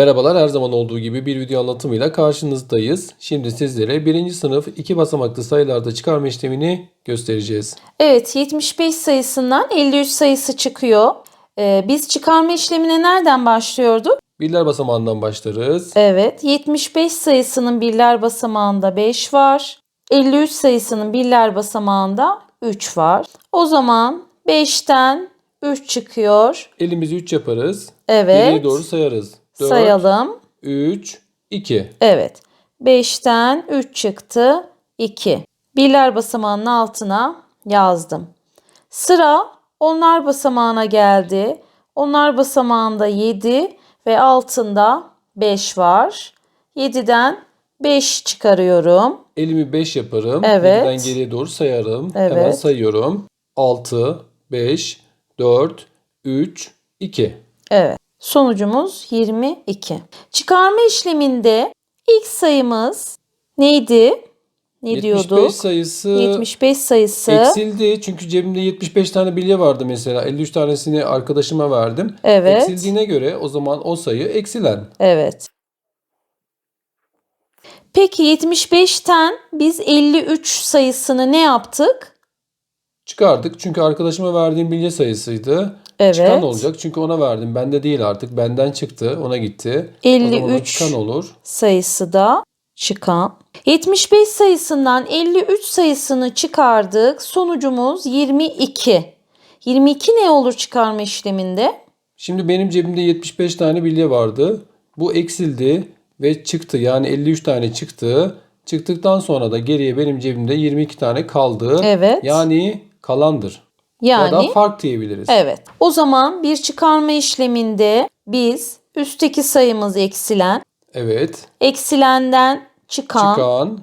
Merhabalar her zaman olduğu gibi bir video anlatımıyla karşınızdayız. Şimdi sizlere birinci sınıf iki basamaklı sayılarda çıkarma işlemini göstereceğiz. Evet 75 sayısından 53 sayısı çıkıyor. Ee, biz çıkarma işlemine nereden başlıyorduk? Birler basamağından başlarız. Evet 75 sayısının birler basamağında 5 var. 53 sayısının birler basamağında 3 var. O zaman 5'ten 3 çıkıyor. Elimizi 3 yaparız. Geriye Evet doğru sayarız. 4, sayalım. 3, 2. Evet 5'ten 3 çıktı 2. Birler basamağının altına yazdım. Sıra onlar basamağına geldi. Onlar basamağında 7 ve altında 5 var. 7'den 5 çıkarıyorum. Elimi 5 yaparım. Evet. 7'den geriye doğru sayarım. Hemen Evet. sayıyorum. 6, 5, 4, 3, 2. Evet. Sonucumuz 22. Çıkarma işleminde ilk sayımız neydi? Ne 75 diyorduk? sayısı 75 sayısı. eksildi. Çünkü cebimde 75 tane bilye vardı mesela. 53 tanesini arkadaşıma verdim. Evet. Eksildiğine göre o zaman o sayı eksilen. Evet. Peki 75'ten biz 53 sayısını ne yaptık? Çıkardık çünkü arkadaşıma verdiğim bilye sayısıydı. Evet. Çıkan olacak çünkü ona verdim. Bende değil artık. Benden çıktı. Ona gitti. O zaman o 53 çıkan olur. sayısı da çıkan. 75 sayısından 53 sayısını çıkardık. Sonucumuz 22. 22 ne olur çıkarma işleminde? Şimdi benim cebimde 75 tane bilye vardı. Bu eksildi ve çıktı. Yani 53 tane çıktı. Çıktıktan sonra da geriye benim cebimde 22 tane kaldı. Evet. Yani kalandır. Yani Ya da fark diyebiliriz. evet. O zaman bir çıkarma işleminde biz üstteki sayımız eksilen, Evet. eksilenden çıkan, Çıkan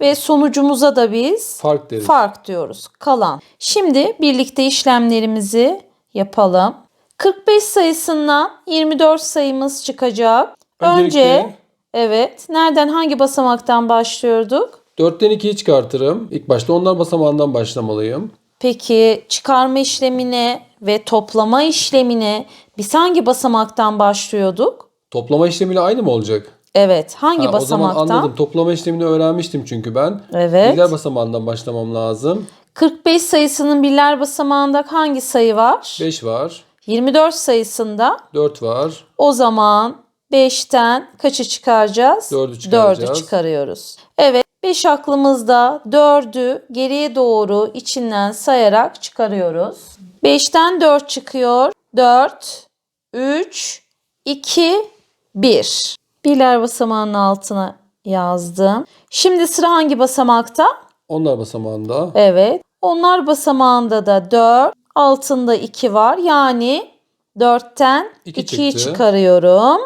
ve sonucumuza da biz fark deriz. fark diyoruz. Kalan. Şimdi birlikte işlemlerimizi yapalım. 45 sayısından 24 sayımız çıkacak. Önce Öncelikle evet nereden hangi basamaktan başlıyorduk? 4'ten 2'yi çıkartırım. İlk başta onlar basamağından başlamalıyım. Peki çıkarma işlemine ve toplama işlemine biz hangi basamaktan başlıyorduk? Toplama işlemiyle aynı mı olacak? Evet hangi Ha, o zaman basamaktan? anladım. Toplama işlemini öğrenmiştim çünkü ben. Evet. Birler basamağından başlamam lazım. 45 sayısının birler basamağında hangi sayı var? 5 var. 24 sayısında 4 var. O zaman 5'ten kaçı çıkaracağız? Dördü çıkaracağız. 4'ü çıkarıyoruz. Evet 5 aklımızda 4'ü geriye doğru içinden sayarak çıkarıyoruz. 5'ten 4 çıkıyor. 4, 3, 2, 1. Birler basamağının altına yazdım. Şimdi sıra hangi basamakta? Onlar basamağında. Evet. Onlar basamağında da 4, altında 2 var. Yani 4'ten İki 2'yi çıktı. çıkarıyorum.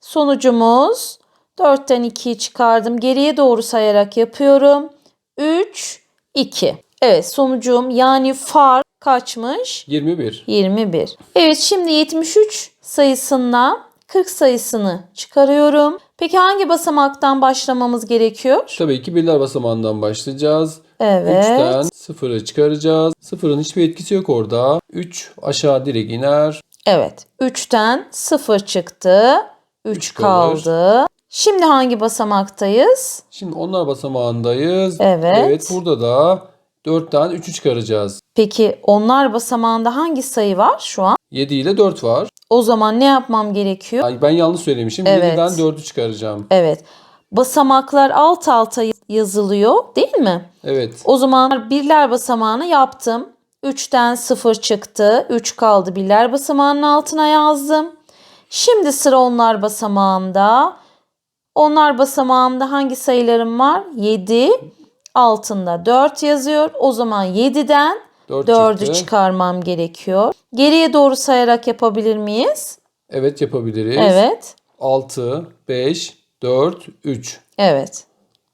Sonucumuz 4'ten 2'yi çıkardım. Geriye doğru sayarak yapıyorum. 3, 2. Evet sonucum yani fark kaçmış? 21. 21. Evet şimdi 73 sayısından 40 sayısını çıkarıyorum. Peki hangi basamaktan başlamamız gerekiyor? Tabii ki birler basamağından başlayacağız. Evet. 3'ten 0'ı çıkaracağız. 0'ın hiçbir etkisi yok orada. 3 aşağı direkt iner. Evet. 3'ten 0 çıktı. 3 Üç kalır. kaldı. Şimdi hangi basamaktayız? Şimdi onlar basamağındayız. Evet. Evet burada da 4'ten 3'ü çıkaracağız. Peki onlar basamağında hangi sayı var şu an? 7 ile 4 var. O zaman ne yapmam gerekiyor? Ay, ben yanlış söylemişim. Evet. 7'den 4'ü çıkaracağım. Evet. Basamaklar alt alta yazılıyor değil mi? Evet. O zaman birler basamağını yaptım. 3'ten 0 çıktı. 3 kaldı. Birler basamağının altına yazdım. Şimdi sıra onlar basamağında. Onlar basamağımda hangi sayılarım var? 7. Altında 4 yazıyor. O zaman 7'den 4 4'ü çıktı. çıkarmam gerekiyor. Geriye doğru sayarak yapabilir miyiz? Evet yapabiliriz. Evet. 6, 5, 4, 3. Evet.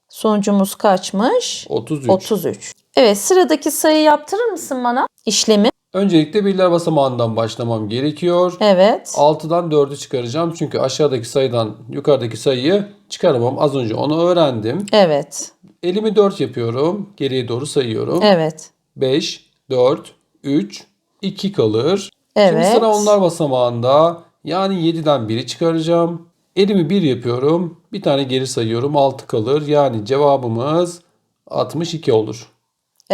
Sonucumuz kaçmış? 33. 33. Evet sıradaki sayı yaptırır mısın bana? İşlemi. Öncelikle birler basamağından başlamam gerekiyor. Evet. 6'dan 4'ü çıkaracağım. Çünkü aşağıdaki sayıdan yukarıdaki sayıyı çıkaramam. Az önce onu öğrendim. Evet. Elimi 4 yapıyorum. Geriye doğru sayıyorum. Evet. 5, 4, 3, 2 kalır. Evet. Şimdi sıra onlar basamağında. Yani 7'den 1'i çıkaracağım. Elimi 1 yapıyorum. Bir tane geri sayıyorum. 6 kalır. Yani cevabımız 62 olur.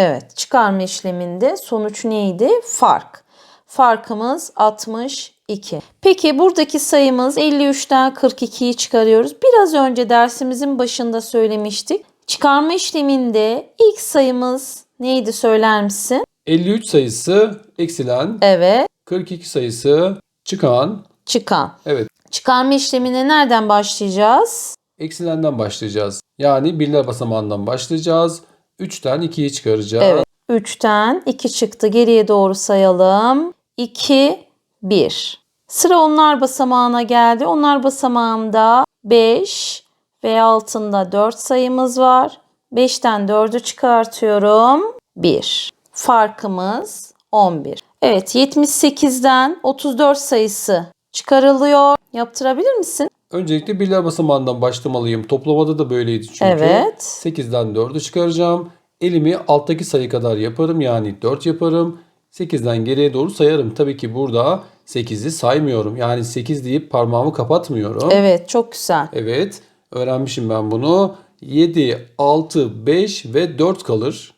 Evet, çıkarma işleminde sonuç neydi? Fark. Farkımız 62. Peki buradaki sayımız 53'ten 42'yi çıkarıyoruz. Biraz önce dersimizin başında söylemiştik. Çıkarma işleminde ilk sayımız neydi söyler misin? 53 sayısı eksilen, Evet, 42 sayısı çıkan. çıkan. Evet, Çıkarma işlemine nereden başlayacağız? eksilenden başlayacağız. Yani birler basamağından başlayacağız. 3'ten 2'yi çıkaracağız. Evet. 3'ten 2 çıktı. Geriye doğru sayalım. 2, 1. Sıra onlar basamağına geldi. Onlar basamağında 5 ve altında 4 sayımız var. 5'ten 4'ü çıkartıyorum. 1. Farkımız 11. Evet 78'den 34 sayısı çıkarılıyor. Yaptırabilir misin? Öncelikle birler basamağından başlamalıyım. Toplamada da böyleydi çünkü. Evet. 8'den 4'ü çıkaracağım. Elimi alttaki sayı kadar yaparım. Yani 4 yaparım. 8'den geriye doğru sayarım. Tabii ki burada 8'i saymıyorum. Yani 8 deyip parmağımı kapatmıyorum. Evet çok güzel. Evet. Öğrenmişim ben bunu. 7, 6, 5 ve 4 kalır.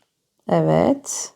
Evet.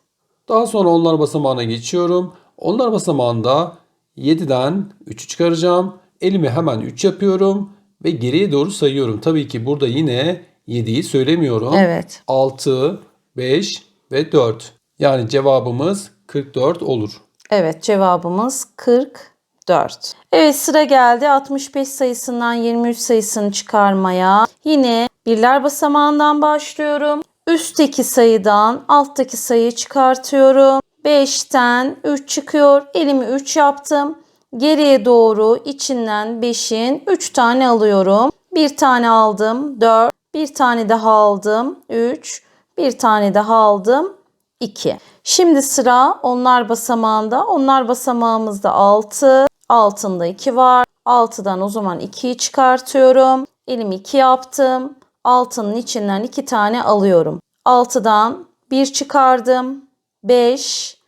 Daha sonra onlar basamağına geçiyorum. Onlar basamağında 7'den 3'ü çıkaracağım. Elimi hemen 3 yapıyorum ve geriye doğru sayıyorum. Tabii ki burada yine 7'yi söylemiyorum. Evet. 6, 5 ve 4. Yani cevabımız 44 olur. Evet cevabımız 44. Evet sıra geldi 65 sayısından 23 sayısını çıkarmaya. Yine birler basamağından başlıyorum. Üstteki sayıdan alttaki sayıyı çıkartıyorum. 5'ten 3 çıkıyor. Elimi 3 yaptım. Geriye doğru içinden 5'in 3 tane alıyorum. Bir tane aldım 4. Bir tane daha aldım 3. Bir tane daha aldım 2. Şimdi sıra onlar basamağında. Onlar basamağımızda 6. Altında 2 var. 6'dan o zaman 2'yi çıkartıyorum. Elimi 2 yaptım. Altının içinden 2 tane alıyorum. 6'dan 1 çıkardım. 5.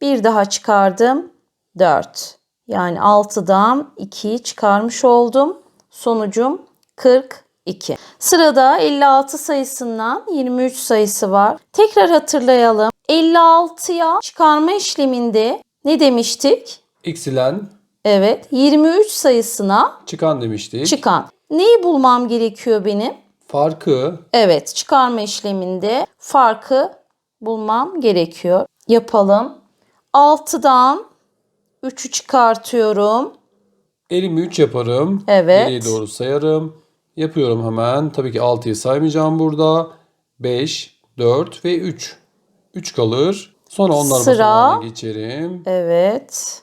Bir daha çıkardım. 4. Yani 6'dan 2'yi çıkarmış oldum. Sonucum 42. Sırada 56 sayısından 23 sayısı var. Tekrar hatırlayalım. 56'ya çıkarma işleminde ne demiştik? Eksilen Evet, 23 sayısına çıkan demiştik. çıkan. Neyi bulmam gerekiyor benim? Farkı Evet, çıkarma işleminde farkı bulmam gerekiyor. Yapalım. 6'dan 3'ü çıkartıyorum. elimi 3 yaparım. Evet. Geriye doğru sayarım. Yapıyorum hemen. Tabii ki 6'yı saymayacağım burada. 5, 4 ve 3. 3 kalır. Sonra onlar Sıra. geçerim. Evet.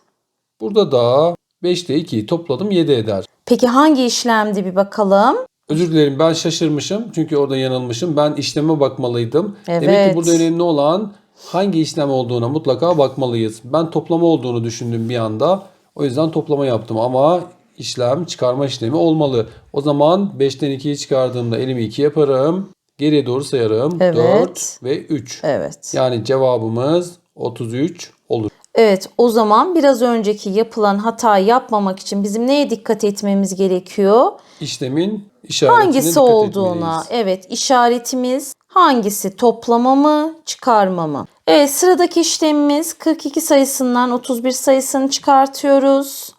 Burada da 5 ile 2'yi topladım 7 eder. Peki hangi işlemdi bir bakalım? Özür dilerim ben şaşırmışım çünkü orada yanılmışım. Ben işleme bakmalıydım. Demek Evet. ki burada önemli olan hangi işlem olduğuna mutlaka bakmalıyız. Ben toplama olduğunu düşündüm bir anda. O yüzden toplama yaptım ama işlem çıkarma işlemi olmalı. O zaman 5'ten 2'yi çıkardığımda elimi 2 yaparım. Geriye doğru sayarım. Evet. 4 ve 3. Evet. Yani cevabımız 33 olur. Evet, o zaman biraz önceki yapılan hatayı yapmamak için bizim neye dikkat etmemiz gerekiyor? İşlemin işaretine hangisi dikkat olduğuna. etmeliyiz. Evet, işaretimiz hangisi? Toplama mı, çıkarma mı? Evet, sıradaki işlemimiz 42 sayısından 31 sayısını çıkartıyoruz.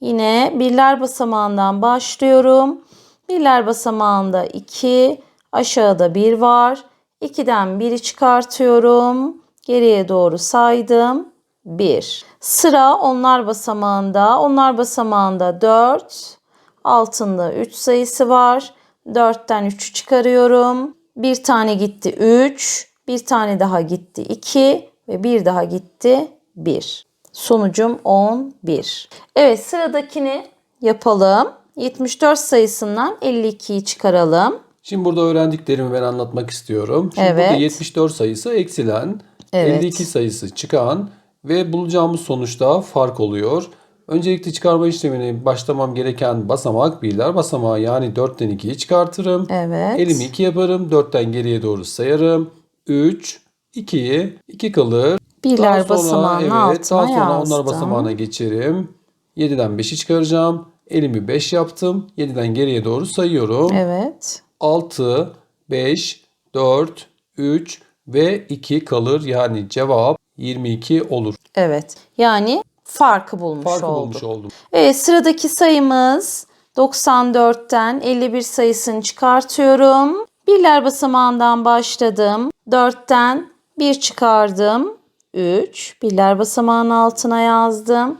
Yine birler basamağından başlıyorum. Birler basamağında 2, aşağıda 1 var. 2'den 1'i çıkartıyorum. Geriye doğru saydım. 1. Sıra onlar basamağında. Onlar basamağında 4. Altında 3 sayısı var. 4'ten 3'ü çıkarıyorum. Bir tane gitti 3. Bir tane daha gitti 2. Ve bir daha gitti 1. Sonucum 11. Evet sıradakini yapalım. 74 sayısından 52'yi çıkaralım. Şimdi burada öğrendiklerimi ben anlatmak istiyorum. Şimdi Evet. burada 74 sayısı eksilen, Evet. 52 sayısı çıkan ve bulacağımız sonuçta fark oluyor. Öncelikle çıkarma işlemini başlamam gereken basamak birler basamağı yani 4'ten 2'yi çıkartırım. Evet. Elimi 2 yaparım. 4'ten geriye doğru sayarım. 3, 2'yi 2 kalır. Birler Daha sonra- basamağının evet, altına Daha sonra yazdım. onlar basamağına geçerim. 7'den 5'i çıkaracağım. Elimi 5 yaptım. 7'den geriye doğru sayıyorum. Evet. 6, 5, 4, 3 ve 2 kalır. Yani cevap 22 olur. Evet. Yani farkı bulmuş Farkı olduk. bulmuş oldum. Evet sıradaki sayımız 94'ten 51 sayısını çıkartıyorum. Birler basamağından başladım. 4'ten 1 çıkardım. 3. Birler basamağının altına yazdım.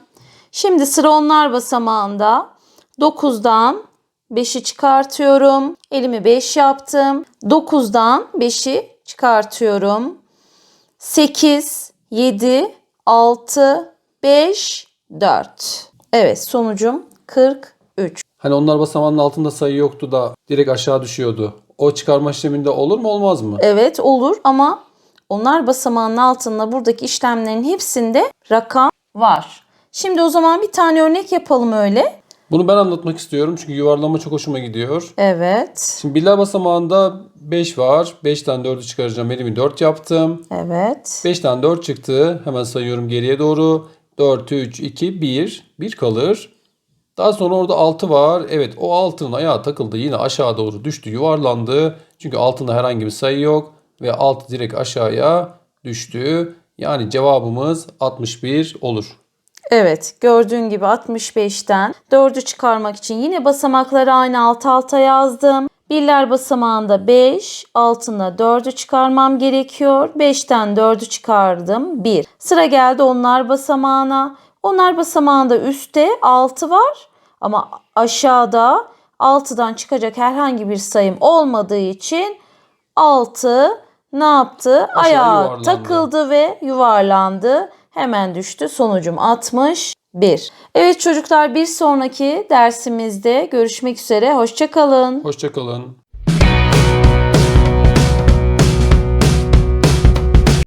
Şimdi sıra onlar basamağında. 9'dan 5'i çıkartıyorum. Elimi 5 yaptım. 9'dan 5'i çıkartıyorum. 8, 7, 6, 5, 4. Evet sonucum 43. Hani onlar basamağının altında sayı yoktu da direkt aşağı düşüyordu. O çıkarma işleminde olur mu olmaz mı? Evet olur ama onlar basamağının altında buradaki işlemlerin hepsinde rakam var. Şimdi o zaman bir tane örnek yapalım öyle. Bunu ben anlatmak istiyorum çünkü yuvarlama çok hoşuma gidiyor. Evet. Şimdi birler basamağında 5 var. 5'ten 4'ü çıkaracağım. Elimi 4 yaptım. Evet. 5'ten 4 çıktı. Hemen sayıyorum geriye doğru. 4, 3, 2, 1. 1 kalır. Daha sonra orada 6 var. Evet o 6'nın ayağı takıldı. Yine aşağı doğru düştü. Yuvarlandı. Çünkü altında herhangi bir sayı yok. Ve 6 direkt aşağıya düştü. Yani cevabımız 61 olur. Evet gördüğün gibi 65'ten 4'ü çıkarmak için yine basamakları aynı alt alta yazdım. Birler basamağında 5, altında 4'ü çıkarmam gerekiyor. 5'ten 4'ü çıkardım 1. Sıra geldi onlar basamağına. Onlar basamağında üstte 6 var ama aşağıda 6'dan çıkacak herhangi bir sayım olmadığı için 6 ne yaptı? Aşağı Ayağa yuvarlandı. takıldı ve yuvarlandı. Hemen düştü. Sonucum 61. Evet çocuklar bir sonraki dersimizde görüşmek üzere. Hoşçakalın. Hoşçakalın.